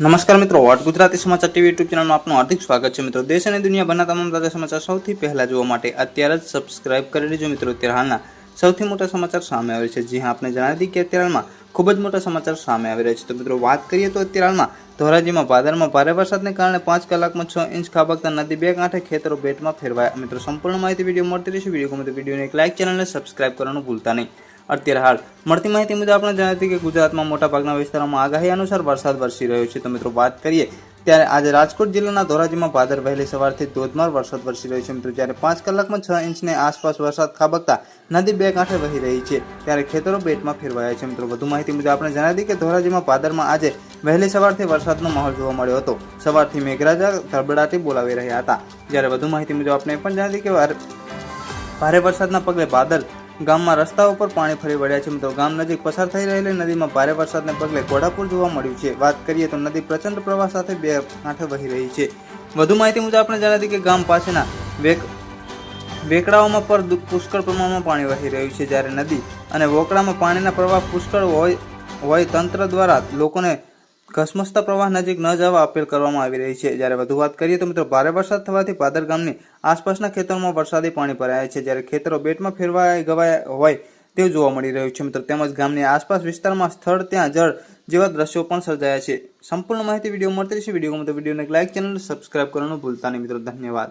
નમસ્કાર મિત્રો, વોટ ગુજરાતી સમાચાર ટીવી યુટ્યુબ ચેનલમાં આપનું હાર્દિક સ્વાગત છે મિત્રો. દેશ અને દુનિયાભરના તમામ તાજા સમાચાર સૌથી પહેલા જોવા માટે અત્યારે જ સબસ્ક્રાઇબ કરી લેજો મિત્રો. અત્યારે હાલના સૌથી મોટા સમાચાર સામે આવે છે. જે આપણે જણાવી દઈએ કે અત્યારે હાલમાં ખૂબ જ મોટા સમાચાર સામે આવી રહ્યા છે. તો મિત્રો, વાત કરીએ તો અત્યારે હાલમાં ધોરાજીમાં ભાદરમાં ભારે વરસાદને કારણે પાંચ કલાકમાં છ ઇંચ ખાબકતા નદી બે કાંઠે ખેતરો બેટમાં ફેરવાયા. મિત્રો, સંપૂર્ણ માહિતી વીડિયો મળતી રહેશે. વીડિયો ગમે તો વિડીયોને એક લાઇક ચેનલને સબસ્ક્રાઇબ કરવાનું ભૂલતા નહીં. અત્યારે હાલ. મળતી માહિતી મુજબ આપણે જણાવી કે ગુજરાતમાં મોટાભાગના વિસ્તારોમાં આગાહી અનુસાર વરસાદ વરસી રહ્યો છે. તો મિત્રો, વાત કરીએ, ત્યારે આજે રાજકોટ જિલ્લાના ધોરાજીમાં ભાદર વહેલી સવારથી ધોધમાર વરસાદ વરસી રહ્યો છે. મિત્રો, જ્યારે પાંચ કલાકમાં છ ઇંચની આસપાસ વરસાદ ખાબકતા નદી બે કાંઠે વહી રહી છે, ત્યારે ખેતરો બેટમાં ફેરવાયા છે. મિત્રો, વધુ માહિતી મુજબ આપણે જણાવી કે ધોરાજીમાં ભાદરમાં આજે વહેલી સવારથી વરસાદનો માહોલ જોવા મળ્યો હતો. સવારથી મેઘરાજા ધબડાટી બોલાવી રહ્યા હતા. જ્યારે વધુ માહિતી મુજબ આપણે પણ જણાવી કે ભારે વરસાદના પગલે બાદલ ગામમાં રસ્તાઓ પર પાણી ફરી વળ્યા છે. મિત્રો, ગામ નજીક પસાર થઈ રહેલી નદીમાં ભારે વરસાદને પગલે ઘોડાપુર જોવા મળ્યું છે. વાત કરીએ તો નદી પ્રચંડ પ્રવાહ સાથે બે કાંઠે વહી રહી છે. વધુ માહિતી મુજબ આપણે જણાવી દઈએ કે ગામ પાસેના વેક, વેકડાઓમાં પર પુષ્કળ પ્રમાણમાં પાણી વહી રહ્યું છે. જ્યારે નદી અને વોકડામાં પાણીના પ્રવાહ પુષ્કળ હોય હોય તંત્ર દ્વારા લોકોને ઘસમસતા પ્રવાહ નજીક ન જવા અપીલ કરવામાં આવી રહી છે. જ્યારે વધુ વાત કરીએ તો મિત્રો, ભારે વરસાદ થવાથી પાદર ગામની આસપાસના ખેતરોમાં વરસાદી પાણી ભરાયા છે. જ્યારે ખેતરો બેટમાં ફેરવાય ગવાયા હોય તેવું જોવા મળી રહ્યું છે. મિત્રો, તેમજ ગામની આસપાસ વિસ્તારમાં સ્થળ, ત્યાં જળ જેવા દ્રશ્યો પણ સર્જાયા છે. સંપૂર્ણ માહિતી વીડિયો મળતી રહેશે. વીડિયો ગમે તો વિડીયોને લાઇક ચેનલ સબસ્ક્રાઇબ કરવાનું ભૂલતા નહીં. મિત્રો, ધન્યવાદ.